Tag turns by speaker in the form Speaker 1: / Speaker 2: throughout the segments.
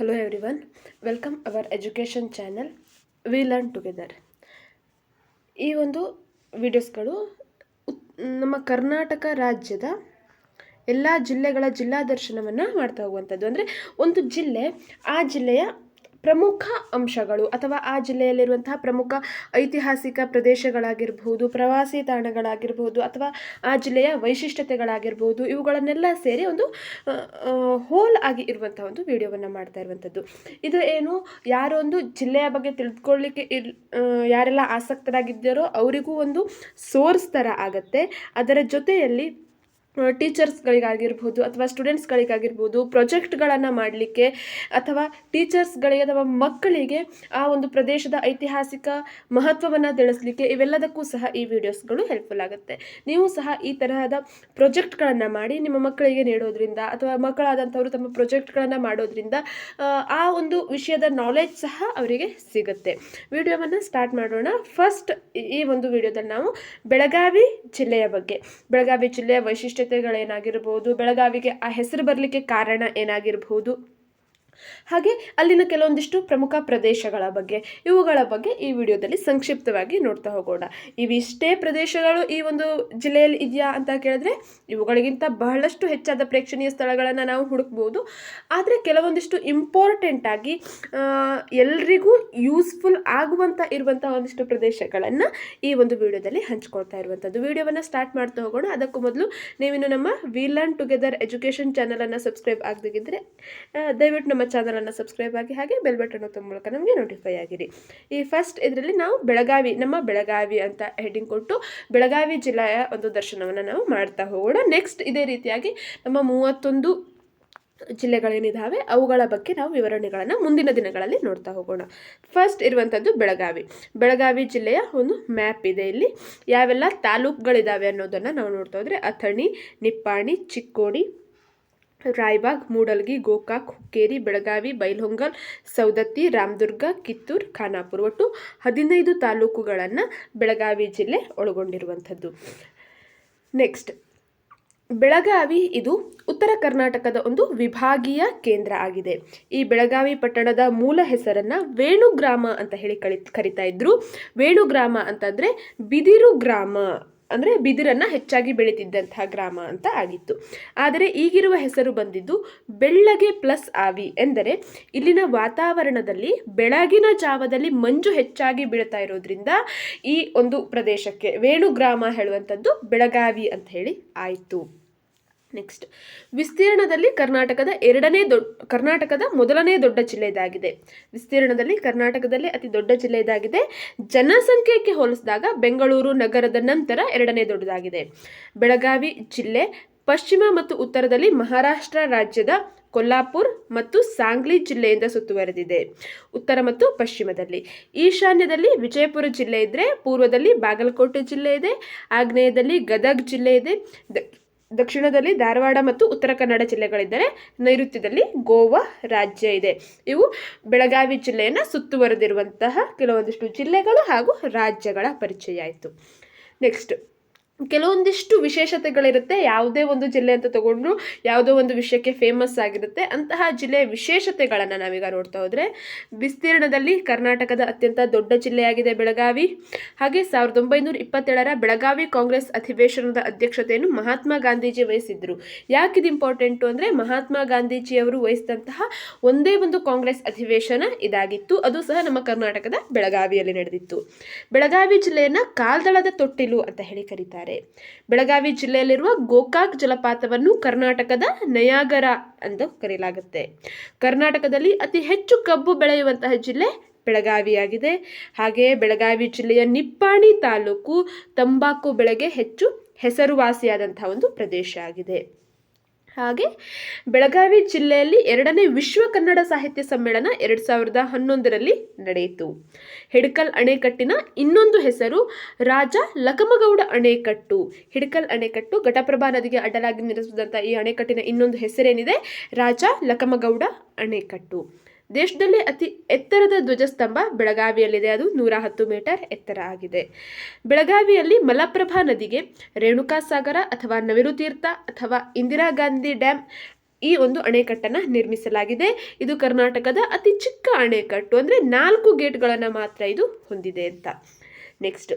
Speaker 1: Hello everyone, welcome our education channel we learn together ಈ ಒಂದು ವಿಡಿಯೋಸ್ಗಳು ನಮ್ಮ ಕರ್ನಾಟಕ ರಾಜ್ಯದ ಎಲ್ಲ ಜಿಲ್ಲೆಗಳ ಜಿಲ್ಲಾ ದರ್ಶನವನ್ನು ಮಾಡ್ತಾ ಹೋಗುವಂಥದ್ದು. ಅಂದರೆ ಒಂದು ಜಿಲ್ಲೆ ಆ ಜಿಲ್ಲೆಯ ಪ್ರಮುಖ ಅಂಶಗಳು ಅಥವಾ ಆ ಜಿಲ್ಲೆಯಲ್ಲಿರುವಂತಹ ಪ್ರಮುಖ ಐತಿಹಾಸಿಕ ಪ್ರದೇಶಗಳಾಗಿರಬಹುದು, ಪ್ರವಾಸಿ ತಾಣಗಳಾಗಿರ್ಬಹುದು ಅಥವಾ ಆ ಜಿಲ್ಲೆಯ ವೈಶಿಷ್ಟ್ಯತೆಗಳಾಗಿರ್ಬೋದು ಇವುಗಳನ್ನೆಲ್ಲ ಸೇರಿ ಒಂದು ಹೋಲ್ ಆಗಿ ಇರುವಂತಹ ಒಂದು ವಿಡಿಯೋವನ್ನು ಮಾಡ್ತಾ ಇರುವಂಥದ್ದು ಇದು ಏನು? ಯಾರೊಂದು ಜಿಲ್ಲೆಯ ಬಗ್ಗೆ ತಿಳ್ಕೊಳ್ಳಿಕ್ಕೆ ಇರ್ ಯಾರೆಲ್ಲ ಆಸಕ್ತರಾಗಿದ್ದಾರೋ ಅವರಿಗೂ ಒಂದು ಸೋರ್ಸ್ ಥರ ಆಗತ್ತೆ. ಅದರ ಜೊತೆಯಲ್ಲಿ ಟೀಚರ್ಸ್ಗಳಿಗಾಗಿರ್ಬೋದು ಅಥವಾ ಸ್ಟೂಡೆಂಟ್ಸ್ಗಳಿಗಾಗಿರ್ಬೋದು ಪ್ರೊಜೆಕ್ಟ್ಗಳನ್ನು ಮಾಡಲಿಕ್ಕೆ ಅಥವಾ ಟೀಚರ್ಸ್ಗಳಿಗೆ ಅಥವಾ ಮಕ್ಕಳಿಗೆ ಆ ಒಂದು ಪ್ರದೇಶದ ಐತಿಹಾಸಿಕ ಮಹತ್ವವನ್ನು ತಿಳಿಸ್ಲಿಕ್ಕೆ ಇವೆಲ್ಲದಕ್ಕೂ ಸಹ ಈ ವಿಡಿಯೋಸ್ಗಳು ಹೆಲ್ಪ್ಫುಲ್ ಆಗುತ್ತೆ. ನೀವು ಸಹ ಈ ತರಹದ ಪ್ರೊಜೆಕ್ಟ್ಗಳನ್ನು ಮಾಡಿ ನಿಮ್ಮ ಮಕ್ಕಳಿಗೆ ನೀಡೋದ್ರಿಂದ ಅಥವಾ ಮಕ್ಕಳಾದಂಥವರು ತಮ್ಮ ಪ್ರೊಜೆಕ್ಟ್ಗಳನ್ನು ಮಾಡೋದ್ರಿಂದ ಆ, ಒಂದು ವಿಷಯದ ನಾಲೆಜ್ ಸಹ ಅವರಿಗೆ ಸಿಗುತ್ತೆ. ವಿಡಿಯೋವನ್ನು ಸ್ಟಾರ್ಟ್ ಮಾಡೋಣ. ಫಸ್ಟ್ ಈ ಒಂದು ವಿಡಿಯೋದಲ್ಲಿ ನಾವು ಬೆಳಗಾವಿ ಜಿಲ್ಲೆಯ ಬಗ್ಗೆ. ಬೆಳಗಾವಿ ಜಿಲ್ಲೆಯ ವೈಶಿಷ್ಟ್ಯತೆಗಳೇನಾಗಿರ್ಬೋದು ಬೆಳಗಾವಿಗೆ ಆ ಹೆಸರು ಬರಲಿಕ್ಕೆ ಕಾರಣ ಏನಾಗಿರ್ಬೋದು? ಹಾಗೆ ಅಲ್ಲಿನ ಕೆಲವೊಂದಿಷ್ಟು ಪ್ರಮುಖ ಪ್ರದೇಶಗಳ ಬಗ್ಗೆ, ಇವುಗಳ ಬಗ್ಗೆ ಈ ವಿಡಿಯೋದಲ್ಲಿ ಸಂಕ್ಷಿಪ್ತವಾಗಿ ನೋಡ್ತಾ ಹೋಗೋಣ. ಇವಿಷ್ಟೇ ಪ್ರದೇಶಗಳು ಈ ಒಂದು ಜಿಲ್ಲೆಯಲ್ಲಿ ಇದೆಯಾ ಅಂತ ಕೇಳಿದ್ರೆ ಇವುಗಳಿಗಿಂತ ಬಹಳಷ್ಟು ಹೆಚ್ಚಾದ ಪ್ರೇಕ್ಷಣೀಯ ಸ್ಥಳಗಳನ್ನು ನಾವು ಹುಡುಕ್ಬೋದು. ಆದರೆ ಕೆಲವೊಂದಿಷ್ಟು ಇಂಪಾರ್ಟೆಂಟ್ ಆಗಿ ಎಲ್ರಿಗೂ ಯೂಸ್ಫುಲ್ ಆಗುವಂಥ ಇರುವಂಥ ಒಂದಿಷ್ಟು ಪ್ರದೇಶಗಳನ್ನು ಈ ಒಂದು ವಿಡಿಯೋದಲ್ಲಿ ಹಂಚ್ಕೊಳ್ತಾ ಇರುವಂಥದ್ದು ವಿಡಿಯೋವನ್ನು ಸ್ಟಾರ್ಟ್ ಮಾಡ್ತಾ ಹೋಗೋಣ. ಅದಕ್ಕೂ ಮೊದಲು ನೀವಿನ್ನು ನಮ್ಮ ವಿ ಲರ್ನ್ ಟುಗೆದರ್ ಎಜುಕೇಷನ್ ಚಾನಲನ್ನು ಸಬ್ಸ್ಕ್ರೈಬ್ ಆಗದಿದ್ದರೆ ದಯವಿಟ್ಟು ನಮ್ಮ ಚಾನಲನ್ನು ಸಬ್ಸ್ಕ್ರೈಬ್ ಆಗಿ ಹಾಗೆ ಬೆಲ್ ಬಟನ್ ಒತ್ತ ಮೂಲಕ ನಮಗೆ ನೋಟಿಫೈ ಆಗಿರಿ. ಈ ಫಸ್ಟ್ ಇದರಲ್ಲಿ ನಾವು ಬೆಳಗಾವಿ, ನಮ್ಮ ಬೆಳಗಾವಿ ಅಂತ ಹೆಡ್ಡಿಂಗ್ ಕೊಟ್ಟು ಬೆಳಗಾವಿ ಜಿಲ್ಲೆಯ ಒಂದು ದರ್ಶನವನ್ನು ನಾವು ಮಾಡ್ತಾ ಹೋಗೋಣ. ನೆಕ್ಸ್ಟ್ ಇದೇ ರೀತಿಯಾಗಿ ನಮ್ಮ ಮೂವತ್ತೊಂದು ಜಿಲ್ಲೆಗಳೇನಿದ್ದಾವೆ ಅವುಗಳ ಬಗ್ಗೆ ನಾವು ವಿವರಣೆಗಳನ್ನು ಮುಂದಿನ ದಿನಗಳಲ್ಲಿ ನೋಡ್ತಾ ಹೋಗೋಣ. ಫಸ್ಟ್ ಇರುವಂಥದ್ದು ಬೆಳಗಾವಿ. ಬೆಳಗಾವಿ ಜಿಲ್ಲೆಯ ಒಂದು ಮ್ಯಾಪ್ ಇದೆ ಇಲ್ಲಿ. ಯಾವೆಲ್ಲ ತಾಲೂಕುಗಳಿದ್ದಾವೆ ಅನ್ನೋದನ್ನು ನಾವು ನೋಡ್ತಾ ಹೋದರೆ ಅಥಣಿ, ನಿಪ್ಪಾಣಿ, ಚಿಕ್ಕೋಡಿ ರಾಯಬಾಗ್, ಮೂಡಲ್ಗಿ, ಗೋಕಾಕ್, ಹುಕ್ಕೇರಿ, ಬೆಳಗಾವಿ, ಬೈಲಹೊಂಗಲ್ ಸೌದತ್ತಿ ರಾಮದುರ್ಗ, ಕಿತ್ತೂರು, ಖಾನಾಪುರ. ಒಟ್ಟು ಹದಿನೈದು ತಾಲೂಕುಗಳನ್ನು ಬೆಳಗಾವಿ ಜಿಲ್ಲೆ ಒಳಗೊಂಡಿರುವಂಥದ್ದು. ನೆಕ್ಸ್ಟ್, ಬೆಳಗಾವಿ ಇದು ಉತ್ತರ ಕರ್ನಾಟಕದ ಒಂದು ವಿಭಾಗೀಯ ಕೇಂದ್ರ ಆಗಿದೆ. ಈ ಬೆಳಗಾವಿ ಪಟ್ಟಣದ ಮೂಲ ಹೆಸರನ್ನು ವೇಣುಗ್ರಾಮ ಅಂತ ಹೇಳಿ ಕಳಿ, ಕರಿತಾ ಇದ್ರು. ವೇಣುಗ್ರಾಮ ಅಂತಂದರೆ ಬಿದಿರು ಗ್ರಾಮ. ಅಂದರೆ ಬಿದಿರನ್ನು ಹೆಚ್ಚಾಗಿ ಬೆಳೀತಿದ್ದಂತಹ ಗ್ರಾಮ ಅಂತ ಆಗಿತ್ತು. ಆದರೆ ಈಗಿರುವ ಹೆಸರು ಬಂದಿದ್ದು ಬೆಳ್ಳಗೆ ಪ್ಲಸ್ ಆವಿ ಎಂದರೆ ಇಲ್ಲಿನ ವಾತಾವರಣದಲ್ಲಿ ಬೆಳಗಿನ ಜಾವದಲ್ಲಿ ಮಂಜು ಹೆಚ್ಚಾಗಿ ಬೀಳ್ತಾ ಇರೋದ್ರಿಂದ ಈ ಒಂದು ಪ್ರದೇಶಕ್ಕೆ ವೇಣುಗ್ರಾಮ ಹೇಳುವಂಥದ್ದು ಬೆಳಗಾವಿ ಅಂತ ಹೇಳಿ ಆಯಿತು. ನೆಕ್ಸ್ಟ್ ವಿಸ್ತೀರ್ಣದಲ್ಲಿ ಕರ್ನಾಟಕದ ಎರಡನೇ ದೊಡ್ಡ ಕರ್ನಾಟಕದ ಮೊದಲನೇ ದೊಡ್ಡ ಜಿಲ್ಲೆ ಇದಾಗಿದೆ. ವಿಸ್ತೀರ್ಣದಲ್ಲಿ ಕರ್ನಾಟಕದಲ್ಲಿ ಅತಿ ದೊಡ್ಡ ಜಿಲ್ಲೆ ಇದಾಗಿದೆ. ಜನಸಂಖ್ಯೆಗೆ ಹೋಲಿಸಿದಾಗ ಬೆಂಗಳೂರು ನಗರದ ನಂತರ ಎರಡನೇ ದೊಡ್ಡದಾಗಿದೆ. ಬೆಳಗಾವಿ ಜಿಲ್ಲೆ, ಪಶ್ಚಿಮ ಮತ್ತು ಉತ್ತರದಲ್ಲಿ ಮಹಾರಾಷ್ಟ್ರ ರಾಜ್ಯದ ಕೊಲ್ಲಾಪುರ್ ಮತ್ತು ಸಾಂಗ್ಲಿ ಜಿಲ್ಲೆಯಿಂದ ಸುತ್ತುವರೆದಿದೆ. ಉತ್ತರ ಮತ್ತು ಪಶ್ಚಿಮದಲ್ಲಿ ಈಶಾನ್ಯದಲ್ಲಿ ವಿಜಯಪುರ ಜಿಲ್ಲೆ ಇದ್ದರೆ ಪೂರ್ವದಲ್ಲಿ ಬಾಗಲಕೋಟೆ ಜಿಲ್ಲೆ ಇದೆ, ಆಗ್ನೇಯದಲ್ಲಿ ಗದಗ್ ಜಿಲ್ಲೆ ಇದೆ. ದಕ್ಷಿಣದಲ್ಲಿ ಧಾರವಾಡ ಮತ್ತು ಉತ್ತರ ಕನ್ನಡ ಜಿಲ್ಲೆಗಳಿದ್ದರೆ ನೈಋತ್ಯದಲ್ಲಿ ಗೋವಾ ರಾಜ್ಯ ಇದೆ. ಇವು ಬೆಳಗಾವಿ ಜಿಲ್ಲೆಯನ್ನು ಸುತ್ತುವರೆದಿರುವಂತಹ ಕೆಲವೊಂದಿಷ್ಟು ಜಿಲ್ಲೆಗಳು ಹಾಗೂ ರಾಜ್ಯಗಳ ಪರಿಚಯ ಆಯಿತು. ನೆಕ್ಸ್ಟ್ ಕೆಲವೊಂದಿಷ್ಟು ವಿಶೇಷತೆಗಳಿರುತ್ತೆ. ಯಾವುದೇ ಒಂದು ಜಿಲ್ಲೆ ಅಂತ ತಗೊಂಡ್ರು ಯಾವುದೋ ಒಂದು ವಿಷಯಕ್ಕೆ ಫೇಮಸ್ ಆಗಿರುತ್ತೆ. ಅಂತಹ ಜಿಲ್ಲೆಯ ವಿಶೇಷತೆಗಳನ್ನು ನಾವೀಗ ನೋಡ್ತಾ ಹೋದರೆ, ವಿಸ್ತೀರ್ಣದಲ್ಲಿ ಕರ್ನಾಟಕದ ಅತ್ಯಂತ ದೊಡ್ಡ ಜಿಲ್ಲೆಯಾಗಿದೆ ಬೆಳಗಾವಿ. ಹಾಗೆ ಸಾವಿರದ ಒಂಬೈನೂರ ಇಪ್ಪತ್ತೇಳರ ಬೆಳಗಾವಿ ಕಾಂಗ್ರೆಸ್ ಅಧಿವೇಶನದ ಅಧ್ಯಕ್ಷತೆಯನ್ನು ಮಹಾತ್ಮ ಗಾಂಧೀಜಿ ವಹಿಸಿದ್ರು. ಯಾಕಿದು ಇಂಪಾರ್ಟೆಂಟು ಅಂದರೆ, ಮಹಾತ್ಮ ಗಾಂಧೀಜಿಯವರು ವಹಿಸಿದಂತಹ ಒಂದೇ ಒಂದು ಕಾಂಗ್ರೆಸ್ ಅಧಿವೇಶನ ಇದಾಗಿತ್ತು. ಅದು ಸಹ ನಮ್ಮ ಕರ್ನಾಟಕದ ಬೆಳಗಾವಿಯಲ್ಲಿ ನಡೆದಿತ್ತು. ಬೆಳಗಾವಿ ಜಿಲ್ಲೆಯನ್ನು ಕಾಲ್ದಳದ ತೊಟ್ಟಿಲು ಅಂತ ಹೇಳಿ ಕರೀತಾರೆ. ಬೆಳಗಾವಿ ಜಿಲ್ಲೆಯಲ್ಲಿರುವ ಗೋಕಾಕ್ ಜಲಪಾತವನ್ನು ಕರ್ನಾಟಕದ ನಯಾಗರ ಎಂದು ಕರೆಯಲಾಗುತ್ತೆ. ಕರ್ನಾಟಕದಲ್ಲಿ ಅತಿ ಹೆಚ್ಚು ಕಬ್ಬು ಬೆಳೆಯುವಂತಹ ಜಿಲ್ಲೆ ಬೆಳಗಾವಿಯಾಗಿದೆ. ಹಾಗೆಯೇ ಬೆಳಗಾವಿ ಜಿಲ್ಲೆಯ ನಿಪ್ಪಾಣಿ ತಾಲೂಕು ತಂಬಾಕು ಬೆಳೆಗೆ ಹೆಚ್ಚು ಹೆಸರುವಾಸಿಯಾದಂತಹ ಒಂದು ಪ್ರದೇಶ ಆಗಿದೆ. ಹಾಗೆ ಬೆಳಗಾವಿ ಜಿಲ್ಲೆಯಲ್ಲಿ ಎರಡನೇ ವಿಶ್ವ ಕನ್ನಡ ಸಾಹಿತ್ಯ ಸಮ್ಮೇಳನ ಎರಡು ಸಾವಿರದ ಹನ್ನೊಂದರಲ್ಲಿ ನಡೆಯಿತು. ಹಿಡಕಲ್ ಅಣೆಕಟ್ಟಿನ ಇನ್ನೊಂದು ಹೆಸರು ರಾಜ ಲಕಮಗೌಡ ಅಣೆಕಟ್ಟು. ಹಿಡಕಲ್ ಅಣೆಕಟ್ಟು ಘಟಪ್ರಭಾ ನದಿಗೆ ಅಡ್ಡಲಾಗಿ ನಿರ್ಮಿಸಿದಂಥ ಈ ಅಣೆಕಟ್ಟಿನ ಇನ್ನೊಂದು ಹೆಸರೇನಿದೆ? ರಾಜ ಲಕಮಗೌಡ ಅಣೆಕಟ್ಟು. ದೇಶದಲ್ಲೇ ಅತಿ ಎತ್ತರದ ಧ್ವಜಸ್ತಂಭ ಬೆಳಗಾವಿಯಲ್ಲಿದೆ. ಅದು ನೂರ ಹತ್ತು ಮೀಟರ್ ಎತ್ತರ ಆಗಿದೆ. ಬೆಳಗಾವಿಯಲ್ಲಿ ಮಲಪ್ರಭಾ ನದಿಗೆ ರೇಣುಕಾ ಸಾಗರ ಅಥವಾ ನವಿರು ತೀರ್ಥ ಅಥವಾ ಇಂದಿರಾ ಗಾಂಧಿ ಡ್ಯಾಮ್ ಈ ಒಂದು ಅಣೆಕಟ್ಟನ್ನು ನಿರ್ಮಿಸಲಾಗಿದೆ. ಇದು ಕರ್ನಾಟಕದ ಅತಿ ಚಿಕ್ಕ ಅಣೆಕಟ್ಟು. ಅಂದರೆ ನಾಲ್ಕು ಗೇಟ್ಗಳನ್ನು ಮಾತ್ರ ಇದು ಹೊಂದಿದೆ ಅಂತ. ನೆಕ್ಸ್ಟ್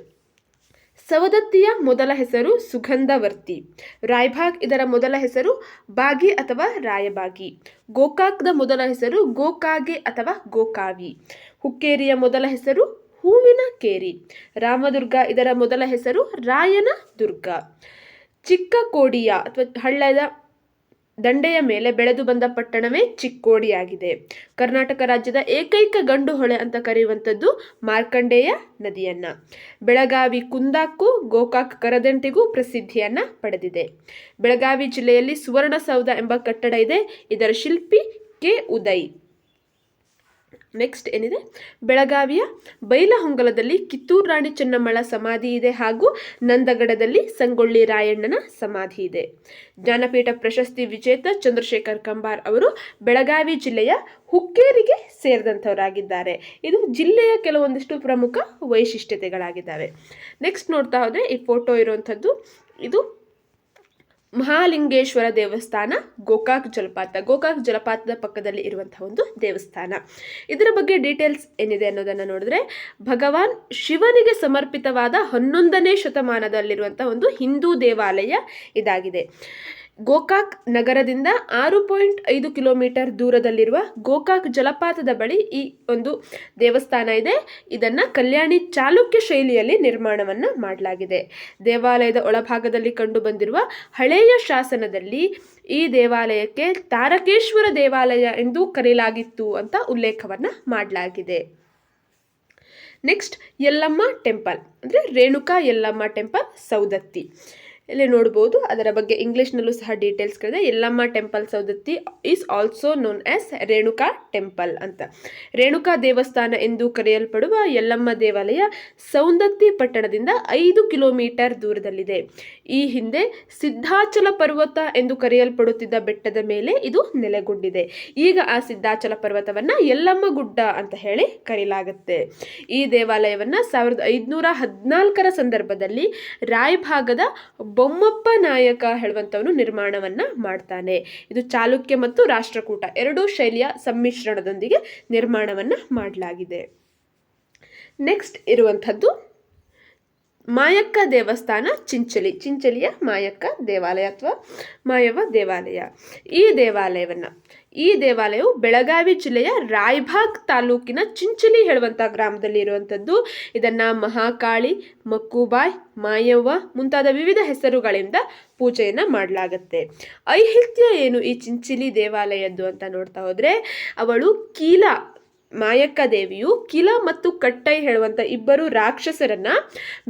Speaker 1: ಸವದತ್ತಿಯ ಮೊದಲ ಹೆಸರು ಸುಗಂಧವರ್ತಿ. ರಾಯ್ಭಾಗ್ ಇದರ ಮೊದಲ ಹೆಸರು ಬಾಗಿ ಅಥವಾ ರಾಯಬಾಗಿ. ಗೋಕಾಕ್ದ ಮೊದಲ ಹೆಸರು ಗೋಕಾಗೆ ಅಥವಾ ಗೋಕಾವಿ. ಹುಕ್ಕೇರಿಯ ಮೊದಲ ಹೆಸರು ಹೂವಿನ ಕೇರಿ. ರಾಮದುರ್ಗ ಇದರ ಮೊದಲ ಹೆಸರು ರಾಯನ ದುರ್ಗ. ಚಿಕ್ಕ ಕೋಡಿಯ ಅಥವಾ ಹಳ್ಳದ ದಂಡೆಯ ಮೇಲೆ ಬೆಳೆದು ಬಂದ ಪಟ್ಟಣವೇ ಚಿಕ್ಕೋಡಿಯಾಗಿದೆ. ಕರ್ನಾಟಕ ರಾಜ್ಯದ ಏಕೈಕ ಗಂಡು ಹೊಳೆ ಅಂತ ಕರೆಯುವಂಥದ್ದು ಮಾರ್ಕಂಡೇಯ ನದಿಯನ್ನ. ಬೆಳಗಾವಿ ಕುಂದಾಕ್ಕೂ, ಗೋಕಾಕ್ ಕರದಂಟಿಗೂ ಪ್ರಸಿದ್ಧಿಯನ್ನ ಪಡೆದಿದೆ. ಬೆಳಗಾವಿ ಜಿಲ್ಲೆಯಲ್ಲಿ ಸುವರ್ಣಸೌಧ ಎಂಬ ಕಟ್ಟಡ ಇದೆ. ಇದರ ಶಿಲ್ಪಿ ಕೆ. ಉದಯ್. ನೆಕ್ಸ್ಟ್ ಏನಿದೆ? ಬೆಳಗಾವಿಯ ಬೈಲಹೊಂಗಲದಲ್ಲಿ ಕಿತ್ತೂರು ರಾಣಿ ಚೆನ್ನಮ್ಮಳ ಸಮಾಧಿ ಇದೆ ಹಾಗೂ ನಂದಗಡದಲ್ಲಿ ಸಂಗೊಳ್ಳಿ ರಾಯಣ್ಣನ ಸಮಾಧಿ ಇದೆ. ಜ್ಞಾನಪೀಠ ಪ್ರಶಸ್ತಿ ವಿಜೇತ ಚಂದ್ರಶೇಖರ್ ಕಂಬಾರ್ ಅವರು ಬೆಳಗಾವಿ ಜಿಲ್ಲೆಯ ಹುಕ್ಕೇರಿಗೆ ಸೇರಿದಂಥವರಾಗಿದ್ದಾರೆ. ಇದು ಜಿಲ್ಲೆಯ ಕೆಲವೊಂದಿಷ್ಟು ಪ್ರಮುಖ ವೈಶಿಷ್ಟ್ಯತೆಗಳಾಗಿದ್ದಾವೆ. ನೆಕ್ಸ್ಟ್ ನೋಡ್ತಾ ಹೋದರೆ ಈ ಫೋಟೋ ಇರುವಂಥದ್ದು, ಇದು ಮಹಾಲಿಂಗೇಶ್ವರ ದೇವಸ್ಥಾನ ಗೋಕಾಕ್ ಜಲಪಾತ. ಗೋಕಾಕ್ ಜಲಪಾತದ ಪಕ್ಕದಲ್ಲಿ ಇರುವಂತಹ ಒಂದು ದೇವಸ್ಥಾನ. ಇದರ ಬಗ್ಗೆ ಡೀಟೇಲ್ಸ್ ಏನಿದೆ ಅನ್ನೋದನ್ನು ನೋಡಿದ್ರೆ, ಭಗವಾನ್ ಶಿವನಿಗೆ ಸಮರ್ಪಿತವಾದ ಹನ್ನೊಂದನೇ ಶತಮಾನದಲ್ಲಿರುವಂತಹ ಒಂದು ಹಿಂದೂ ದೇವಾಲಯ ಇದಾಗಿದೆ. ಗೋಕಾಕ್ ನಗರದಿಂದ ಆರು ಪಾಯಿಂಟ್ ಐದು ಕಿಲೋಮೀಟರ್ ದೂರದಲ್ಲಿರುವ ಗೋಕಾಕ್ ಜಲಪಾತದ ಬಳಿ ಈ ಒಂದು ದೇವಸ್ಥಾನ ಇದೆ. ಇದನ್ನು ಕಲ್ಯಾಣಿ ಚಾಲುಕ್ಯ ಶೈಲಿಯಲ್ಲಿ ನಿರ್ಮಾಣವನ್ನು ಮಾಡಲಾಗಿದೆ. ದೇವಾಲಯದ ಒಳಭಾಗದಲ್ಲಿ ಕಂಡುಬಂದಿರುವ ಹಳೆಯ ಶಾಸನದಲ್ಲಿ ಈ ದೇವಾಲಯಕ್ಕೆ ತಾರಕೇಶ್ವರ ದೇವಾಲಯ ಎಂದು ಕರೆಯಲಾಗಿತ್ತು ಅಂತ ಉಲ್ಲೇಖವನ್ನು ಮಾಡಲಾಗಿದೆ. ನೆಕ್ಸ್ಟ್ ಯಲ್ಲಮ್ಮ ಟೆಂಪಲ್ ಅಂದರೆ ರೇಣುಕಾ ಯಲ್ಲಮ್ಮ ಟೆಂಪಲ್ ಸೌದತ್ತಿ. ಇಲ್ಲಿ ನೋಡ್ಬೋದು. ಅದರ ಬಗ್ಗೆ ಇಂಗ್ಲೀಷ್ನಲ್ಲೂ ಸಹ details ಡೀಟೇಲ್ಸ್ಗಳಿದೆ Yellamma temple Saundatti is also known as Renuka temple ಅಂತ. ರೇಣುಕಾ ದೇವಸ್ಥಾನ ಎಂದು ಕರೆಯಲ್ಪಡುವ ಯಲ್ಲಮ್ಮ ದೇವಾಲಯ ಸೌಂದತ್ತಿ ಪಟ್ಟಣದಿಂದ ಐದು ಕಿಲೋಮೀಟರ್ ದೂರದಲ್ಲಿದೆ. ಈ ಹಿಂದೆ ಸಿದ್ಧಾಚಲ ಪರ್ವತ ಎಂದು ಕರೆಯಲ್ಪಡುತ್ತಿದ್ದ ಬೆಟ್ಟದ ಮೇಲೆ ಇದು ನೆಲೆಗೊಂಡಿದೆ. ಈಗ ಆ ಸಿದ್ಧಾಚಲ ಪರ್ವತವನ್ನು ಯಲ್ಲಮ್ಮ ಗುಡ್ಡ ಅಂತ ಹೇಳಿ ಕರೆಯಲಾಗುತ್ತೆ ಈ ದೇವಾಲಯವನ್ನು ಸಾವಿರದ ಐದುನೂರ ಹದಿನಾಲ್ಕರ ಸಂದರ್ಭದಲ್ಲಿ ರಾಯಭಾಗದ ಬೊಮ್ಮಪ್ಪ ನಾಯಕ ಹೇಳುವಂಥವನು ನಿರ್ಮಾಣವನ್ನ ಮಾಡ್ತಾನೆ. ಇದು ಚಾಲುಕ್ಯ ಮತ್ತು ರಾಷ್ಟ್ರಕೂಟ ಎರಡೂ ಶೈಲಿಯ ಸಮ್ಮಿಶ್ರಣದೊಂದಿಗೆ ನಿರ್ಮಾಣವನ್ನ ಮಾಡಲಾಗಿದೆ. ನೆಕ್ಸ್ಟ್ ಇರುವಂಥದ್ದು ಮಾಯಕ್ಕ ದೇವಸ್ಥಾನ ಚಿಂಚಲಿ. ಚಿಂಚಲಿಯ ಮಾಯಕ್ಕ ದೇವಾಲಯ ಅಥವಾ ಮಾಯವ್ವ ದೇವಾಲಯ. ಈ ದೇವಾಲಯವನ್ನು, ಈ ದೇವಾಲಯವು ಬೆಳಗಾವಿ ಜಿಲ್ಲೆಯ ರಾಯ್ಭಾಗ್ ತಾಲೂಕಿನ ಚಿಂಚಲಿ ಹೇಳುವಂಥ ಗ್ರಾಮದಲ್ಲಿ ಇರುವಂಥದ್ದು. ಇದನ್ನು ಮಹಾಕಾಳಿ, ಮಕ್ಕುಬಾಯ್, ಮಾಯವ್ವ ಮುಂತಾದ ವಿವಿಧ ಹೆಸರುಗಳಿಂದ ಪೂಜೆಯನ್ನು ಮಾಡಲಾಗುತ್ತೆ. ಐಹಿತ್ಯ ಏನು ಈ ಚಿಂಚಲಿ ದೇವಾಲಯದ್ದು ಅಂತ ನೋಡ್ತಾ ಹೋದರೆ, ಅವಳು ಕೀಲ ಮಾಯಕ್ಕ ದೇವಿಯು ಕಿಲ ಮತ್ತು ಕಟ್ಟೈ ಹೇಳುವಂಥ ಇಬ್ಬರು ರಾಕ್ಷಸರನ್ನ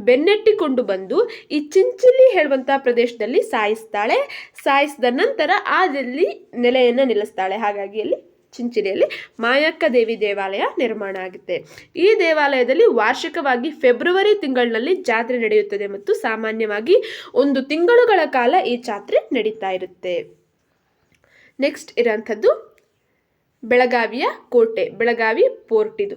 Speaker 1: ಬೆನ್ನಟ್ಟಿಕೊಂಡು ಬಂದು ಈ ಚಿಂಚಿಲಿ ಹೇಳುವಂಥ ಪ್ರದೇಶದಲ್ಲಿ ಸಾಯಿಸ್ತಾಳೆ. ಸಾಯಿಸಿದ ನಂತರ ಅಲ್ಲಿ ನೆಲೆಯನ್ನು ನಿಲ್ಲಿಸ್ತಾಳೆ. ಹಾಗಾಗಿ ಅಲ್ಲಿ ಚಿಂಚಿಲಿಯಲ್ಲಿ ಮಾಯಕ್ಕ ದೇವಿ ದೇವಾಲಯ ನಿರ್ಮಾಣ ಆಗುತ್ತೆ. ಈ ದೇವಾಲಯದಲ್ಲಿ ವಾರ್ಷಿಕವಾಗಿ ಫೆಬ್ರವರಿ ತಿಂಗಳಿನಲ್ಲಿ ಜಾತ್ರೆ ನಡೆಯುತ್ತದೆ ಮತ್ತು ಸಾಮಾನ್ಯವಾಗಿ ಒಂದು ತಿಂಗಳುಗಳ ಕಾಲ ಈ ಜಾತ್ರೆ ನಡೀತಾ ಇರುತ್ತೆ. ನೆಕ್ಸ್ಟ್ ಇರೋಂಥದ್ದು ಬೆಳಗಾವಿಯ ಕೋಟೆ ಬೆಳಗಾವಿ ಪೋರ್ಟ್ ಇದು.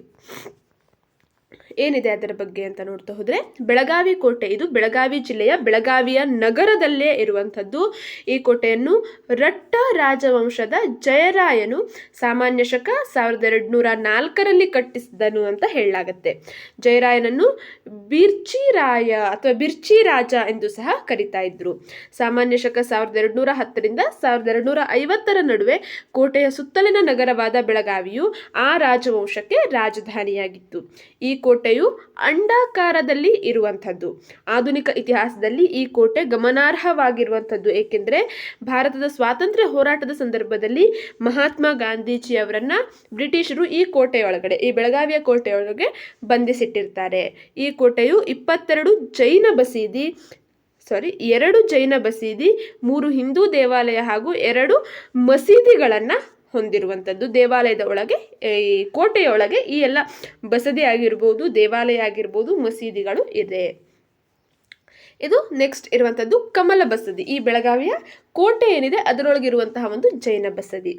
Speaker 1: ಏನಿದೆ ಅದರ ಬಗ್ಗೆ ಅಂತ ನೋಡ್ತಾ ಹೋದರೆ, ಬೆಳಗಾವಿ ಕೋಟೆ, ಇದು ಬೆಳಗಾವಿ ಜಿಲ್ಲೆಯ ಬೆಳಗಾವಿಯ ನಗರದಲ್ಲೇ ಇರುವಂಥದ್ದು. ಈ ಕೋಟೆಯನ್ನು ರಟ್ಟ ರಾಜವಂಶದ ಜಯರಾಯನು ಸಾಮಾನ್ಯ ಶಕ ಸಾವಿರದ ಎರಡುನೂರ ನಾಲ್ಕರಲ್ಲಿ ಕಟ್ಟಿಸಿದನು ಅಂತ ಹೇಳಲಾಗತ್ತೆ. ಜಯರಾಯನನ್ನು ಬಿರ್ಚಿರಾಯ ಅಥವಾ ಬಿರ್ಚಿ ರಾಜ ಎಂದು ಸಹ ಕರಿತಾ ಇದ್ರು. ಸಾಮಾನ್ಯ ಶಕ ಸಾವಿರದ ಎರಡುನೂರ ಹತ್ತರಿಂದ ಸಾವಿರದ ಎರಡುನೂರ ಐವತ್ತರ ನಡುವೆ ಕೋಟೆಯ ಸುತ್ತಲಿನ ನಗರವಾದ ಬೆಳಗಾವಿಯು ಆ ರಾಜವಂಶಕ್ಕೆ ರಾಜಧಾನಿಯಾಗಿತ್ತು. ಈ ಕೋಟೆಯು ಅಂಡಾಕಾರದಲ್ಲಿ ಇರುವಂಥದ್ದು. ಆಧುನಿಕ ಇತಿಹಾಸದಲ್ಲಿ ಈ ಕೋಟೆ ಗಮನಾರ್ಹವಾಗಿರುವಂಥದ್ದು. ಏಕೆಂದರೆ ಭಾರತದ ಸ್ವಾತಂತ್ರ್ಯ ಹೋರಾಟದ ಸಂದರ್ಭದಲ್ಲಿ ಮಹಾತ್ಮ ಗಾಂಧೀಜಿಯವರನ್ನ ಬ್ರಿಟಿಷರು ಈ ಕೋಟೆಯೊಳಗಡೆ, ಈ ಬೆಳಗಾವಿಯ ಕೋಟೆಯೊಳಗೆ ಬಂಧಿಸಿಟ್ಟಿರ್ತಾರೆ. ಈ ಕೋಟೆಯು ಇಪ್ಪತ್ತೆರಡು ಜೈನ ಬಸೀದಿ ಸಾರಿ ಎರಡು ಜೈನ ಬಸೀದಿ, ಮೂರು ಹಿಂದೂ ದೇವಾಲಯ ಹಾಗೂ ಎರಡು ಮಸೀದಿಗಳನ್ನು ಹೊಂದಿರುವಂಥದ್ದು. ದೇವಾಲಯದ ಒಳಗೆ ಈ ಕೋಟೆಯೊಳಗೆ ಈ ಎಲ್ಲ ಬಸದಿ ಆಗಿರ್ಬೋದು, ದೇವಾಲಯ ಆಗಿರ್ಬೋದು, ಮಸೀದಿಗಳು ಇದೆ. ಇದು ನೆಕ್ಸ್ಟ್ ಇರುವಂಥದ್ದು ಕಮಲ ಬಸದಿ. ಈ ಬೆಳಗಾವಿಯ ಕೋಟೆ ಏನಿದೆ, ಅದರೊಳಗಿರುವಂತಹ ಒಂದು ಜೈನ ಬಸದಿ.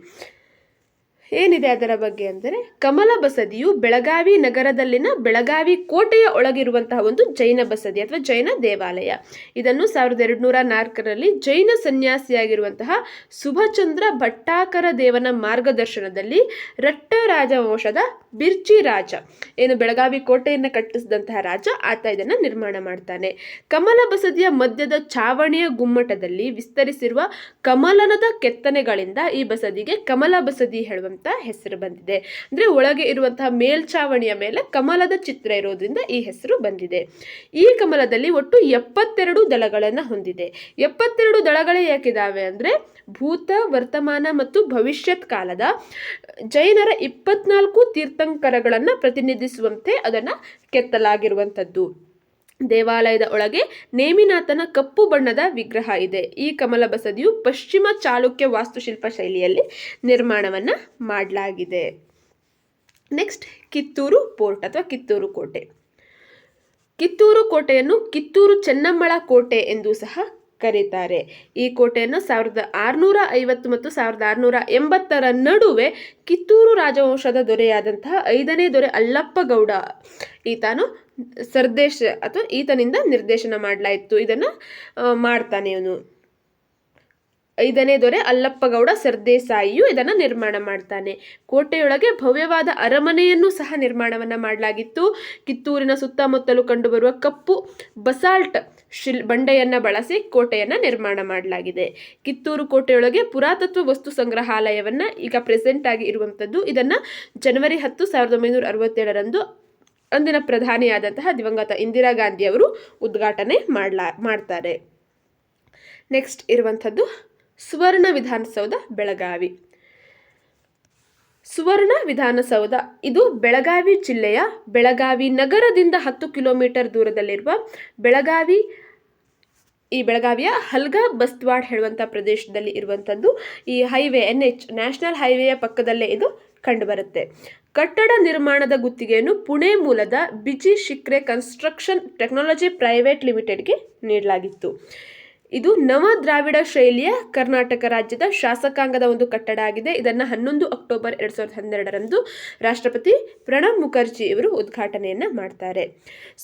Speaker 1: ಏನಿದೆ ಅದರ ಬಗ್ಗೆ ಅಂದರೆ ಕಮಲ ಬಸದಿಯು ಬೆಳಗಾವಿ ನಗರದಲ್ಲಿನ ಬೆಳಗಾವಿ ಕೋಟೆಯ ಒಳಗಿರುವಂತಹ ಒಂದು ಜೈನ ಬಸದಿ ಅಥವಾ ಜೈನ ದೇವಾಲಯ. ಇದನ್ನು ಸಾವಿರದ ಎರಡುನೂರ ನಾಲ್ಕರಲ್ಲಿ ಜೈನ ಸನ್ಯಾಸಿಯಾಗಿರುವಂತಹ ಸುಭಚಂದ್ರ ಭಟ್ಟಾಕರ ದೇವನ ಮಾರ್ಗದರ್ಶನದಲ್ಲಿ ರಟ್ಟ ರಾಜವಂಶದ ಬಿರ್ಚಿ ರಾಜ, ಏನು ಬೆಳಗಾವಿ ಕೋಟೆಯನ್ನು ಕಟ್ಟಿಸಿದಂತಹ ರಾಜ, ಆತ ಇದನ್ನು ನಿರ್ಮಾಣ ಮಾಡ್ತಾನೆ. ಕಮಲ ಬಸದಿಯ ಮಧ್ಯದ ಚಾವಣಿಯ ಗುಮ್ಮಟದಲ್ಲಿ ವಿಸ್ತರಿಸಿರುವ ಕಮಲನದ ಕೆತ್ತನೆಗಳಿಂದ ಈ ಬಸದಿಗೆ ಕಮಲ ಬಸದಿ ಹೇಳುವಂತ ಹೆಸರು ಬಂದಿದೆ. ಅಂದ್ರೆ ಒಳಗೆ ಇರುವಂತಹ ಮೇಲ್ಛಾವಣಿಯ ಮೇಲೆ ಕಮಲದ ಚಿತ್ರ ಇರೋದ್ರಿಂದ ಈ ಹೆಸರು ಬಂದಿದೆ. ಈ ಕಮಲದಲ್ಲಿ ಒಟ್ಟು ಎಪ್ಪತ್ತೆರಡು ದಳಗಳನ್ನು ಹೊಂದಿದೆ. ಎಪ್ಪತ್ತೆರಡು ದಳಗಳೇ ಯಾಕಿದಾವೆ ಅಂದ್ರೆ ಭೂತ, ವರ್ತಮಾನ ಮತ್ತು ಭವಿಷ್ಯತ್ ಕಾಲದ ಜೈನರ ಇಪ್ಪತ್ನಾಲ್ಕು ತೀರ್ಥಂಕರಗಳನ್ನು ಪ್ರತಿನಿಧಿಸುವಂತೆ ಅದನ್ನು ಕೆತ್ತಲಾಗಿರುವಂಥದ್ದು. ದೇವಾಲಯದ ಒಳಗೆ ನೇಮಿನಾಥನ ಕಪ್ಪು ಬಣ್ಣದ ವಿಗ್ರಹ ಇದೆ. ಈ ಕಮಲ ಬಸದಿಯು ಪಶ್ಚಿಮ ಚಾಲುಕ್ಯ ವಾಸ್ತುಶಿಲ್ಪ ಶೈಲಿಯಲ್ಲಿ ನಿರ್ಮಾಣವನ್ನು ಮಾಡಲಾಗಿದೆ. ನೆಕ್ಸ್ಟ್ ಕಿತ್ತೂರು ಪೋರ್ಟ್ ಅಥವಾ ಕಿತ್ತೂರು ಕೋಟೆ. ಕಿತ್ತೂರು ಕೋಟೆಯನ್ನು ಕಿತ್ತೂರು ಚೆನ್ನಮ್ಮಳ ಕೋಟೆ ಎಂದು ಸಹ ಕರೀತಾರೆ. ಈ ಕೋಟೆಯನ್ನು ಸಾವಿರದ ಆರುನೂರ ಐವತ್ತು ಮತ್ತು ಸಾವಿರದ ಆರುನೂರ ಎಂಬತ್ತರ ನಡುವೆ ಕಿತ್ತೂರು ರಾಜವಂಶದ ದೊರೆಯಾದಂತಹ ಐದನೇ ದೊರೆ ಅಲ್ಲಪ್ಪಗೌಡ ಈತನು ಸರ್ದೇಶ ಅಥವಾ ಈತನಿಂದ ನಿರ್ದೇಶನ ಮಾಡಲಾಯಿತು. ಇದನ್ನು ಮಾಡ್ತಾನೆ ಇವನು. ಐದನೇ ದೊರೆ ಅಲ್ಲಪ್ಪಗೌಡ ಸರ್ದೇಸಾಯಿಯು ಇದನ್ನು ನಿರ್ಮಾಣ ಮಾಡ್ತಾನೆ. ಕೋಟೆಯೊಳಗೆ ಭವ್ಯವಾದ ಅರಮನೆಯನ್ನು ಸಹ ನಿರ್ಮಾಣವನ್ನು ಮಾಡಲಾಗಿತ್ತು. ಕಿತ್ತೂರಿನ ಸುತ್ತಮುತ್ತಲು ಕಂಡುಬರುವ ಕಪ್ಪು ಬಸಾಲ್ಟ್ ಶಿಲ್, ಬಂಡೆಯನ್ನು ಬಳಸಿ ಕೋಟೆಯನ್ನು ನಿರ್ಮಾಣ ಮಾಡಲಾಗಿದೆ. ಕಿತ್ತೂರು ಕೋಟೆಯೊಳಗೆ ಪುರಾತತ್ವ ವಸ್ತು ಸಂಗ್ರಹಾಲಯವನ್ನು ಈಗ ಪ್ರೆಸೆಂಟ್ ಆಗಿ ಇರುವಂಥದ್ದು ಇದನ್ನು ಜನವರಿ ಹತ್ತು ಸಾವಿರದ ಒಂಬೈನೂರ ಅರವತ್ತೇಳರಂದು ಅಂದಿನ ಪ್ರಧಾನಿಯಾದಂತಹ ದಿವಂಗತ ಇಂದಿರಾ ಗಾಂಧಿ ಅವರು ಉದ್ಘಾಟನೆ ಮಾಡ್ಲಾ, ಮಾಡ್ತಾರೆ. ನೆಕ್ಸ್ಟ್ ಇರುವಂಥದ್ದು ಸುವರ್ಣ ವಿಧಾನಸೌಧ ಬೆಳಗಾವಿ. ಸುವರ್ಣ ವಿಧಾನಸೌಧ, ಇದು ಬೆಳಗಾವಿ ಜಿಲ್ಲೆಯ ಬೆಳಗಾವಿ ನಗರದಿಂದ ಹತ್ತು ಕಿಲೋಮೀಟರ್ ದೂರದಲ್ಲಿರುವ ಬೆಳಗಾವಿ, ಈ ಬೆಳಗಾವಿಯ ಹಲ್ಗಾ ಬಸ್ತ್ವಾಡ್ ಹೇಳುವಂಥ ಪ್ರದೇಶದಲ್ಲಿ ಇರುವಂಥದ್ದು. ಈ ಹೈವೇ ಎನ್ ಎಚ್ ನ್ಯಾಷನಲ್ ಹೈವೇಯ ಪಕ್ಕದಲ್ಲೇ ಇದು ಕಂಡುಬರುತ್ತೆ. ಕಟ್ಟಡ ನಿರ್ಮಾಣದ ಗುತ್ತಿಗೆಯನ್ನು ಪುಣೆ ಮೂಲದ BG Shikre construction technology private ಲಿಮಿಟೆಡ್ಗೆ ನೀಡಲಾಗಿತ್ತು. ಇದು ನವ ದ್ರಾವಿಡ ಶೈಲಿಯ ಕರ್ನಾಟಕ ರಾಜ್ಯದ ಶಾಸಕಾಂಗದ ಒಂದು ಕಟ್ಟಡ ಆಗಿದೆ. ಇದನ್ನು ಹನ್ನೊಂದು ಅಕ್ಟೋಬರ್ ಎರಡು ಸಾವಿರದ ಹನ್ನೆರಡರಂದು ರಾಷ್ಟ್ರಪತಿ ಪ್ರಣಬ್ ಮುಖರ್ಜಿ ಇವರು ಉದ್ಘಾಟನೆಯನ್ನು ಮಾಡ್ತಾರೆ.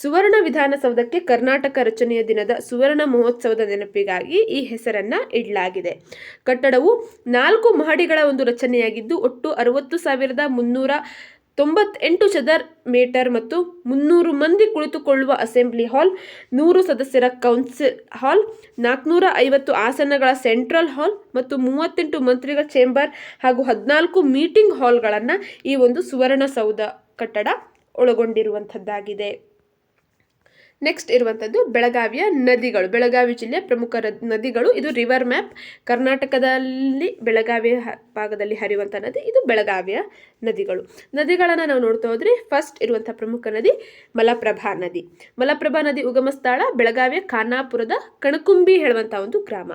Speaker 1: ಸುವರ್ಣ ವಿಧಾನಸೌಧಕ್ಕೆ ಕರ್ನಾಟಕ ರಚನೆಯ ದಿನದ ಸುವರ್ಣ ಮಹೋತ್ಸವದ ನೆನಪಿಗಾಗಿ ಈ ಹೆಸರನ್ನು ಇಡಲಾಗಿದೆ. ಕಟ್ಟಡವು ನಾಲ್ಕು ಮಹಡಿಗಳ ಒಂದು ರಚನೆಯಾಗಿದ್ದು, ಒಟ್ಟು ಅರವತ್ತು ಸಾವಿರದ ಮುನ್ನೂರ ತೊಂಬತ್ತೆಂಟು ಚದರ್ ಮೀಟರ್ ಮತ್ತು ಮುನ್ನೂರು ಮಂದಿ ಕುಳಿತುಕೊಳ್ಳುವ ಅಸೆಂಬ್ಲಿ ಹಾಲ್, ನೂರು ಸದಸ್ಯರ ಕೌನ್ಸಿಲ್ ಹಾಲ್, ನಾಲ್ಕುನೂರ ಐವತ್ತು ಆಸನಗಳ ಸೆಂಟ್ರಲ್ ಹಾಲ್ ಮತ್ತು ಮೂವತ್ತೆಂಟು ಮಂತ್ರಿಗಳ ಚೇಂಬರ್ ಹಾಗೂ ಹದಿನಾಲ್ಕು ಮೀಟಿಂಗ್ ಹಾಲ್ಗಳನ್ನು ಈ ಒಂದು ಸುವರ್ಣಸೌಧ ಕಟ್ಟಡ ಒಳಗೊಂಡಿರುವಂಥದ್ದಾಗಿದೆ. ನೆಕ್ಸ್ಟ್ ಇರುವಂಥದ್ದು ಬೆಳಗಾವಿಯ ನದಿಗಳು. ಬೆಳಗಾವಿ ಜಿಲ್ಲೆಯ ಪ್ರಮುಖ ನದಿಗಳು ಇದು ರಿವರ್ ಮ್ಯಾಪ್ ಕರ್ನಾಟಕದಲ್ಲಿ ಬೆಳಗಾವಿಯ ಭಾಗದಲ್ಲಿ ಹರಿಯುವಂಥ ನದಿ ಇದು ಬೆಳಗಾವಿಯ ನದಿಗಳು. ನದಿಗಳನ್ನು ನಾವು ನೋಡ್ತಾ ಹೋದ್ರೆ ಫಸ್ಟ್ ಇರುವಂಥ ಪ್ರಮುಖ ನದಿ ಮಲಪ್ರಭಾ ನದಿ. ಮಲಪ್ರಭಾ ನದಿ ಉಗಮ ಸ್ಥಳ ಬೆಳಗಾವಿಯ ಖಾನಾಪುರದ ಕಣಕುಂಬಿ ಹೇಳುವಂಥ ಒಂದು ಗ್ರಾಮ.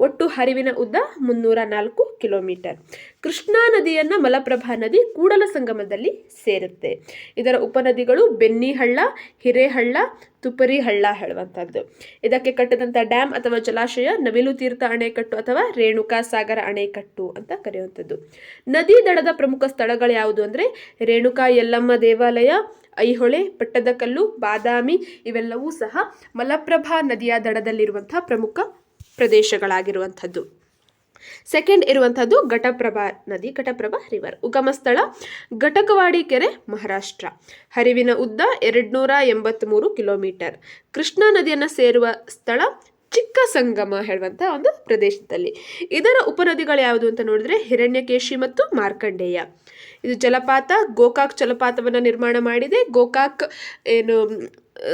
Speaker 1: ಒಟ್ಟು ಹರಿವಿನ ಉದ್ದ ಮುನ್ನೂರ ನಾಲ್ಕು ಕಿಲೋಮೀಟರ್. ಕೃಷ್ಣಾ ನದಿಯನ್ನು ಮಲಪ್ರಭಾ ನದಿ ಕೂಡಲ ಸಂಗಮದಲ್ಲಿ ಸೇರುತ್ತೆ. ಇದರ ಉಪನದಿಗಳು ಬೆನ್ನಿಹಳ್ಳ, ಹಿರೇಹಳ್ಳ ತುಪರಿ ಹಳ್ಳ ಹೇಳುವಂಥದ್ದು ಇದಕ್ಕೆ ಕಟ್ಟಿದಂಥ ಡ್ಯಾಮ್ ಅಥವಾ ಜಲಾಶಯ ನವಿಲು ತೀರ್ಥ ಅಣೆಕಟ್ಟು ಅಥವಾ ರೇಣುಕಾ ಸಾಗರ ಅಣೆಕಟ್ಟು ಅಂತ ಕರೆಯುವಂಥದ್ದು ನದಿ ದಡದ ಪ್ರಮುಖ ಸ್ಥಳಗಳು ಯಾವುದು ಅಂದರೆ ರೇಣುಕಾ ಯಲ್ಲಮ್ಮ ದೇವಾಲಯ, ಐಹೊಳೆ, ಪಟ್ಟದಕಲ್ಲು, ಬಾದಾಮಿ ಇವೆಲ್ಲವೂ ಸಹ ಮಲಪ್ರಭಾ ನದಿಯ ದಡದಲ್ಲಿರುವಂತಹ ಪ್ರಮುಖ ಪ್ರದೇಶಗಳಾಗಿರುವಂಥದ್ದು ಸೆಕೆಂಡ್ ಇರುವಂಥದ್ದು ಘಟಪ್ರಭಾ ನದಿ, ಘಟಪ್ರಭಾ ರಿವರ್ ಉಗಮ ಸ್ಥಳ ಘಟಕವಾಡಿ ಕೆರೆ, ಮಹಾರಾಷ್ಟ್ರ. ಹರಿವಿನ ಉದ್ದ ಎರಡುನೂರ ಎಂಬತ್ತ್ಮೂರು ಕಿಲೋಮೀಟರ್. ಕೃಷ್ಣಾ ನದಿಯನ್ನು ಸೇರುವ ಸ್ಥಳ ಚಿಕ್ಕ ಸಂಗಮ ಹೇಳುವಂಥ ಒಂದು ಪ್ರದೇಶದಲ್ಲಿ. ಇದರ ಉಪನದಿಗಳು ಯಾವುದು ಅಂತ ನೋಡಿದ್ರೆ ಹಿರಣ್ಯಕೇಶಿ ಮತ್ತು ಮಾರ್ಕಂಡೇಯ. ಇದು ಜಲಪಾತ, ಗೋಕಾಕ್ ಜಲಪಾತವನ್ನು ನಿರ್ಮಾಣ ಮಾಡಿದೆ. ಗೋಕಾಕ್ ಏನು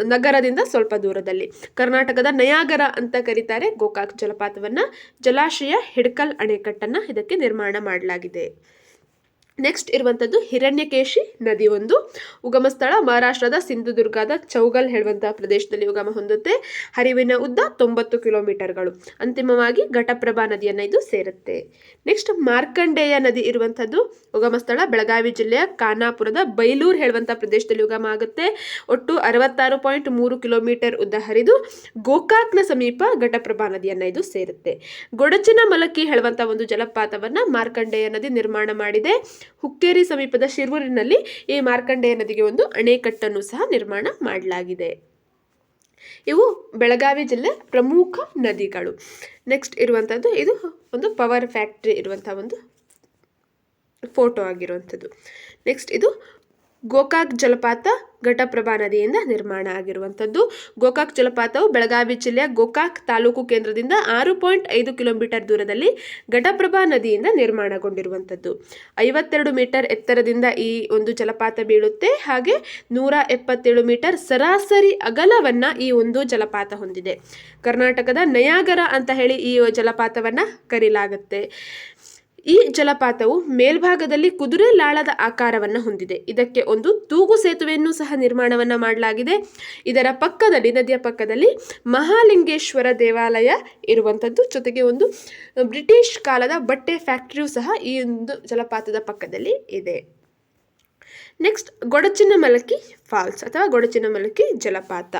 Speaker 1: ನಗರದಿಂದ ಸ್ವಲ್ಪ ದೂರದಲ್ಲಿ. ಕರ್ನಾಟಕದ ನಯಾಗರ ಅಂತ ಕರೀತಾರೆ ಗೋಕಾಕ್ ಜಲಪಾತವನ್ನು. ಜಲಾಶಯ ಹಿಡ್ಕಲ್ ಅಣೆಕಟ್ಟನ್ನು ಇದಕ್ಕೆ ನಿರ್ಮಾಣ ಮಾಡಲಾಗಿದೆ. ನೆಕ್ಸ್ಟ್ ಇರುವಂಥದ್ದು ಹಿರಣ್ಯಕೇಶಿ ನದಿ ಒಂದು. ಉಗಮ ಸ್ಥಳ ಮಹಾರಾಷ್ಟ್ರದ ಸಿಂಧುದುರ್ಗದ ಚೌಗಲ್ ಹೇಳುವಂತಹ ಪ್ರದೇಶದಲ್ಲಿ ಉಗಮ ಹೊಂದುತ್ತೆ. ಹರಿವಿನ ಉದ್ದ ತೊಂಬತ್ತು ಕಿಲೋಮೀಟರ್ಗಳು. ಅಂತಿಮವಾಗಿ ಘಟಪ್ರಭಾ ನದಿಯನ್ನು ಇದು ಸೇರುತ್ತೆ. ನೆಕ್ಸ್ಟ್ ಮಾರ್ಕಂಡೇಯ ನದಿ ಇರುವಂಥದ್ದು ಉಗಮ ಸ್ಥಳ ಬೆಳಗಾವಿ ಜಿಲ್ಲೆಯ ಖಾನಾಪುರದ ಬೈಲೂರು ಹೇಳುವಂಥ ಪ್ರದೇಶದಲ್ಲಿ ಉಗಮ ಆಗುತ್ತೆ. ಒಟ್ಟು ಅರವತ್ತಾರು ಪಾಯಿಂಟ್ ಮೂರು ಕಿಲೋಮೀಟರ್ ಉದ್ದ ಹರಿದು ಗೋಕಾಕ್ನ ಸಮೀಪ ಘಟಪ್ರಭಾ ನದಿಯನ್ನು ಇದು ಸೇರುತ್ತೆ. ಗೊಡಚಿನ ಮಲಕಿ ಹೇಳುವಂಥ ಒಂದು ಜಲಪಾತವನ್ನು ಮಾರ್ಕಂಡೇಯ ನದಿ ನಿರ್ಮಾಣ ಮಾಡಿದೆ. ಹುಕ್ಕೇರಿ ಸಮೀಪದ ಶಿರೂರಿನಲ್ಲಿ ಈ ಮಾರ್ಕಂಡೇಯ ನದಿಗೆ ಒಂದು ಅಣೆಕಟ್ಟನ್ನು ಸಹ ನಿರ್ಮಾಣ ಮಾಡಲಾಗಿದೆ. ಇವು ಬೆಳಗಾವಿ ಜಿಲ್ಲೆ ಪ್ರಮುಖ ನದಿಗಳು. ನೆಕ್ಸ್ಟ್ ಇರುವಂಥದ್ದು ಇದು ಒಂದು ಪವರ್ ಫ್ಯಾಕ್ಟ್ರಿ ಇರುವಂಥ ಒಂದು ಫೋಟೋ ಆಗಿರುವಂಥದ್ದು ನೆಕ್ಸ್ಟ್ ಇದು ಗೋಕಾಕ್ ಜಲಪಾತ ಘಟಪ್ರಭಾ ನದಿಯಿಂದ ನಿರ್ಮಾಣ ಆಗಿರುವಂಥದ್ದು. ಗೋಕಾಕ್ ಜಲಪಾತವು ಬೆಳಗಾವಿ ಜಿಲ್ಲೆಯ ಗೋಕಾಕ್ ತಾಲೂಕು ಕೇಂದ್ರದಿಂದ ಆರು ಪಾಯಿಂಟ್ ಐದು ಕಿಲೋಮೀಟರ್ ದೂರದಲ್ಲಿ ಘಟಪ್ರಭಾ ನದಿಯಿಂದ ನಿರ್ಮಾಣಗೊಂಡಿರುವಂಥದ್ದು. ಐವತ್ತೆರಡು ಮೀಟರ್ ಎತ್ತರದಿಂದ ಈ ಒಂದು ಜಲಪಾತ ಬೀಳುತ್ತೆ. ಹಾಗೆ ನೂರ ಎಪ್ಪತ್ತೇಳು ಮೀಟರ್ ಸರಾಸರಿ ಅಗಲವನ್ನು ಈ ಒಂದು ಜಲಪಾತ ಹೊಂದಿದೆ. ಕರ್ನಾಟಕದ ನಯಾಗರ ಅಂತ ಹೇಳಿ ಈ ಜಲಪಾತವನ್ನು ಕರೀಲಾಗುತ್ತೆ. ಈ ಜಲಪಾತವು ಮೇಲ್ಭಾಗದಲ್ಲಿ ಕುದುರೆ ಲಾಳದ ಆಕಾರವನ್ನು ಹೊಂದಿದೆ. ಇದಕ್ಕೆ ಒಂದು ತೂಗು ಸೇತುವೆಯನ್ನು ಸಹ ನಿರ್ಮಾಣವನ್ನು ಮಾಡಲಾಗಿದೆ. ಇದರ ಪಕ್ಕದಲ್ಲಿ, ನದಿಯ ಪಕ್ಕದಲ್ಲಿ ಮಹಾಲಿಂಗೇಶ್ವರ ದೇವಾಲಯ ಇರುವಂಥದ್ದು ಜೊತೆಗೆ ಒಂದು ಬ್ರಿಟಿಷ್ ಕಾಲದ ಬಟ್ಟೆ ಫ್ಯಾಕ್ಟರಿಯೂ ಸಹ ಈ ಒಂದು ಜಲಪಾತದ ಪಕ್ಕದಲ್ಲಿ ಇದೆ. ನೆಕ್ಸ್ಟ್ ಗೊಡಚಿನಮಲಕಿ ಫಾಲ್ಸ್ ಅಥವಾ ಗೊಡಚಿನಮಲಕಿ ಜಲಪಾತ.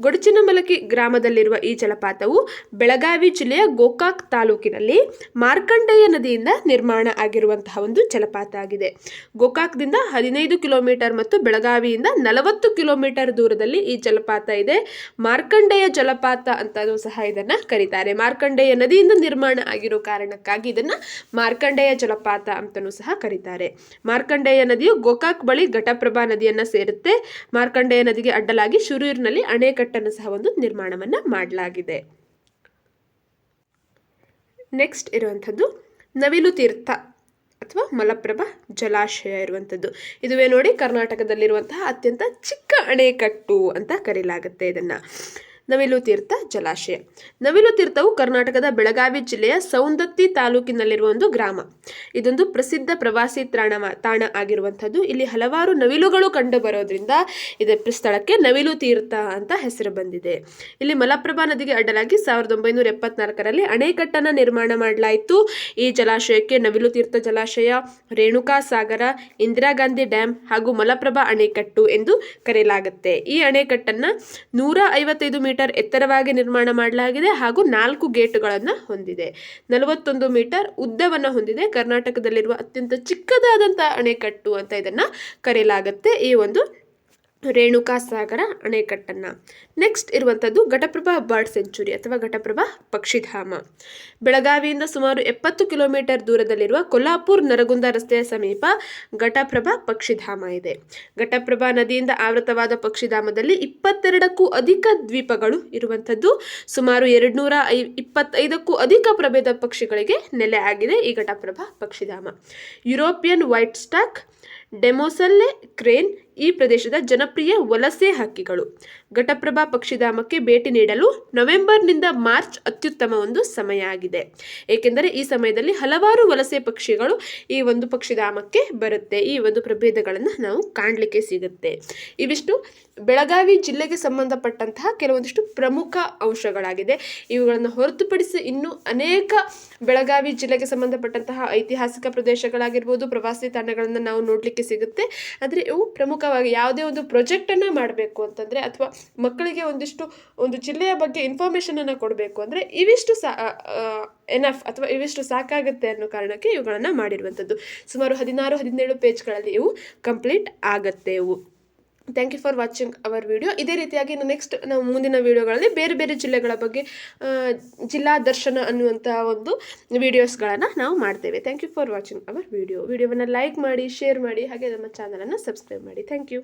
Speaker 1: ಗೊಡಚಿನಮಲಕಿ ಗ್ರಾಮದಲ್ಲಿರುವ ಈ ಜಲಪಾತವು ಬೆಳಗಾವಿ ಜಿಲ್ಲೆಯ ಗೋಕಾಕ್ ತಾಲೂಕಿನಲ್ಲಿ ಮಾರ್ಕಂಡೇಯ ನದಿಯಿಂದ ನಿರ್ಮಾಣ ಆಗಿರುವಂತಹ ಒಂದು ಜಲಪಾತ ಆಗಿದೆ. ಗೋಕಾಕ್ದಿಂದ ಹದಿನೈದು ಕಿಲೋಮೀಟರ್ ಮತ್ತು ಬೆಳಗಾವಿಯಿಂದ ನಲವತ್ತು ಕಿಲೋಮೀಟರ್ ದೂರದಲ್ಲಿ ಈ ಜಲಪಾತ ಇದೆ. ಮಾರ್ಕಂಡೇಯ ಜಲಪಾತ ಅಂತಲೂ ಸಹ ಇದನ್ನು ಕರೀತಾರೆ. ಮಾರ್ಕಂಡೇಯ ನದಿಯಿಂದ ನಿರ್ಮಾಣ ಆಗಿರೋ ಕಾರಣಕ್ಕಾಗಿ ಇದನ್ನು ಮಾರ್ಕಂಡೇಯ ಜಲಪಾತ ಅಂತಲೂ ಸಹ ಕರೀತಾರೆ. ಮಾರ್ಕಂಡೇಯ ನದಿಯು ಗೋಕಾಕ್ ಬಳಿ ಘಟಪ್ರಭಾ ನದಿಯನ್ನು ಸೇರುತ್ತೆ. ಮಾರ್ಕಂಡೇಯ ನದಿಗೆ ಅಡ್ಡಲಾಗಿ ಶುರೂರಿನಲ್ಲಿ ಅಣೆಕಟ್ಟನ್ನು ಸಹ ಒಂದು ನಿರ್ಮಾಣವನ್ನು ಮಾಡಲಾಗಿದೆ. ನೆಕ್ಸ್ಟ್ ಇರುವಂಥದ್ದು ನವಿಲು ತೀರ್ಥ ಅಥವಾ ಮಲಪ್ರಭಾ ಜಲಾಶಯ ಇರುವಂಥದ್ದು. ಇದುವೇ ನೋಡಿ ಕರ್ನಾಟಕದಲ್ಲಿರುವಂತಹ ಅತ್ಯಂತ ಚಿಕ್ಕ ಅಣೆಕಟ್ಟು ಅಂತ ಕರೀಲಾಗುತ್ತೆ ಇದನ್ನು. ನವಿಲು ತೀರ್ಥ ಜಲಾಶಯ. ನವಿಲು ತೀರ್ಥವು ಕರ್ನಾಟಕದ ಬೆಳಗಾವಿ ಜಿಲ್ಲೆಯ ಸೌಂದತ್ತಿ ತಾಲೂಕಿನಲ್ಲಿರುವ ಒಂದು ಗ್ರಾಮ. ಇದೊಂದು ಪ್ರಸಿದ್ಧ ಪ್ರವಾಸಿ ತಾಣ ತಾಣ ಆಗಿರುವಂಥದ್ದು. ಇಲ್ಲಿ ಹಲವಾರು ನವಿಲುಗಳು ಕಂಡು ಬರೋದ್ರಿಂದ ಇದರ ಸ್ಥಳಕ್ಕೆ ನವಿಲು ತೀರ್ಥ ಅಂತ ಹೆಸರು ಬಂದಿದೆ. ಇಲ್ಲಿ ಮಲಪ್ರಭಾ ನದಿಗೆ ಅಡ್ಡಲಾಗಿ ಸಾವಿರದ ಒಂಬೈನೂರ ಎಪ್ಪತ್ನಾಲ್ಕರಲ್ಲಿ ಅಣೆಕಟ್ಟನ್ನು ನಿರ್ಮಾಣ ಮಾಡಲಾಯಿತು. ಈ ಜಲಾಶಯಕ್ಕೆ ನವಿಲು ತೀರ್ಥ ಜಲಾಶಯ, ರೇಣುಕಾ ಸಾಗರ, ಇಂದಿರಾ ಗಾಂಧಿ ಡ್ಯಾಮ್ ಹಾಗೂ ಮಲಪ್ರಭಾ ಅಣೆಕಟ್ಟು ಎಂದು ಕರೆಯಲಾಗುತ್ತೆ. ಈ ಅಣೆಕಟ್ಟನ್ನು ನೂರ ಐವತ್ತೈದು ಮೀಟರ್ ಎತ್ತರವಾಗಿ ನಿರ್ಮಾಣ ಮಾಡಲಾಗಿದೆ ಹಾಗೂ ನಾಲ್ಕು ಗೇಟ್ಗಳನ್ನು ಹೊಂದಿದೆ. ನಲವತ್ತೊಂದು ಮೀಟರ್ ಉದ್ದವನ್ನು ಹೊಂದಿದೆ. ಕರ್ನಾಟಕದಲ್ಲಿರುವ ಅತ್ಯಂತ ಚಿಕ್ಕದಾದಂಥ ಅಣೆಕಟ್ಟು ಅಂತ ಇದನ್ನು ಕರೆಯಲಾಗುತ್ತೆ. ಈ ಒಂದು ರೇಣುಕಾ ಸಾಗರ ಅಣೆಕಟ್ಟನ್ನು. ನೆಕ್ಸ್ಟ್ ಇರುವಂಥದ್ದು ಘಟಪ್ರಭಾ ಬರ್ಡ್ ಸೆಂಚುರಿ ಅಥವಾ ಘಟಪ್ರಭಾ ಪಕ್ಷಿಧಾಮ. ಬೆಳಗಾವಿಯಿಂದ ಸುಮಾರು ಎಪ್ಪತ್ತು ಕಿಲೋಮೀಟರ್ ದೂರದಲ್ಲಿರುವ ಕೊಲ್ಲಾಪುರ್ ನರಗುಂದ ರಸ್ತೆಯ ಸಮೀಪ ಘಟಪ್ರಭಾ ಪಕ್ಷಿಧಾಮ ಇದೆ. ಘಟಪ್ರಭಾ ನದಿಯಿಂದ ಆವೃತವಾದ ಪಕ್ಷಿಧಾಮದಲ್ಲಿ ಇಪ್ಪತ್ತೆರಡಕ್ಕೂ ಅಧಿಕ ದ್ವೀಪಗಳು ಇರುವಂಥದ್ದು ಸುಮಾರು ಎರಡುನೂರ ಐ, ಇಪ್ಪತ್ತೈದಕ್ಕೂ ಅಧಿಕ ಪ್ರಭೇದ ಪಕ್ಷಿಗಳಿಗೆ ನೆಲೆ ಆಗಿದೆ ಈ ಘಟಪ್ರಭಾ ಪಕ್ಷಿಧಾಮ. European white stork demoiselle crane ಈ ಪ್ರದೇಶದ ಜನಪ್ರಿಯ ವಲಸೆ ಹಕ್ಕಿಗಳು. ಘಟಪ್ರಭಾ ಪಕ್ಷಿಧಾಮಕ್ಕೆ ಭೇಟಿ ನೀಡಲು ನವೆಂಬರ್ನಿಂದ ಮಾರ್ಚ್ ಅತ್ಯುತ್ತಮ ಒಂದು ಸಮಯ ಆಗಿದೆ. ಏಕೆಂದರೆ ಈ ಸಮಯದಲ್ಲಿ ಹಲವಾರು ವಲಸೆ ಪಕ್ಷಿಗಳು ಈ ಒಂದು ಪಕ್ಷಿಧಾಮಕ್ಕೆ ಬರುತ್ತೆ. ಈ ಒಂದು ಪ್ರಭೇದಗಳನ್ನು ನಾವು ಕಾಣಲಿಕ್ಕೆ ಸಿಗುತ್ತೆ. ಇವಿಷ್ಟು ಬೆಳಗಾವಿ ಜಿಲ್ಲೆಗೆ ಸಂಬಂಧಪಟ್ಟಂತಹ ಕೆಲವೊಂದಿಷ್ಟು ಪ್ರಮುಖ ಅಂಶಗಳಾಗಿದೆ. ಇವುಗಳನ್ನು ಹೊರತುಪಡಿಸಿ ಇನ್ನೂ ಅನೇಕ ಬೆಳಗಾವಿ ಜಿಲ್ಲೆಗೆ ಸಂಬಂಧಪಟ್ಟಂತಹ ಐತಿಹಾಸಿಕ ಪ್ರದೇಶಗಳಾಗಿರ್ಬೋದು, ಪ್ರವಾಸಿ ತಾಣಗಳನ್ನು ನಾವು ನೋಡಲಿಕ್ಕೆ ಸಿಗುತ್ತೆ. ಆದರೆ ಇವು ಪ್ರಮುಖವಾಗಿ ಯಾವುದೇ ಒಂದು ಪ್ರೊಜೆಕ್ಟನ್ನು ಮಾಡಬೇಕು ಅಂತಂದರೆ ಅಥವಾ ಮಕ್ಕಳಿಗೆ ಒಂದಿಷ್ಟು, ಒಂದು ಜಿಲ್ಲೆಯ ಬಗ್ಗೆ ಇನ್ಫಾರ್ಮೇಷನನ್ನು ಕೊಡಬೇಕು ಅಂದರೆ ಇವಿಷ್ಟು ಸಾ ಎನಫ್ ಅಥವಾ ಇವಿಷ್ಟು ಸಾಕಾಗುತ್ತೆ ಅನ್ನೋ ಕಾರಣಕ್ಕೆ ಇವುಗಳನ್ನು ಮಾಡಿರುವಂಥದ್ದು. ಸುಮಾರು ಹದಿನಾರು, ಹದಿನೇಳು ಪೇಜ್ಗಳಲ್ಲಿ ಇವು ಕಂಪ್ಲೀಟ್ ಆಗತ್ತೆ ಇವು. Thank you for watching our video ಇದೇ ರೀತಿಯಾಗಿ ಇನ್ನು ನೆಕ್ಸ್ಟ್ ನಾವು ಮುಂದಿನ ವಿಡಿಯೋಗಳಲ್ಲಿ ಬೇರೆ ಬೇರೆ ಜಿಲ್ಲೆಗಳ ಬಗ್ಗೆ ಜಿಲ್ಲಾ ದರ್ಶನ ಅನ್ನುವಂತಹ ಒಂದು ವಿಡಿಯೋಸ್ಗಳನ್ನು ನಾವು ಮಾಡ್ತೇವೆ. Thank you for watching our video ವಿಡಿಯೋವನ್ನು ಲೈಕ್ ಮಾಡಿ ಶೇರ್ ಮಾಡಿ, ಹಾಗೆ ನಮ್ಮ ಚಾನಲನ್ನು ಸಬ್ಸ್ಕ್ರೈಬ್ ಮಾಡಿ. Thank you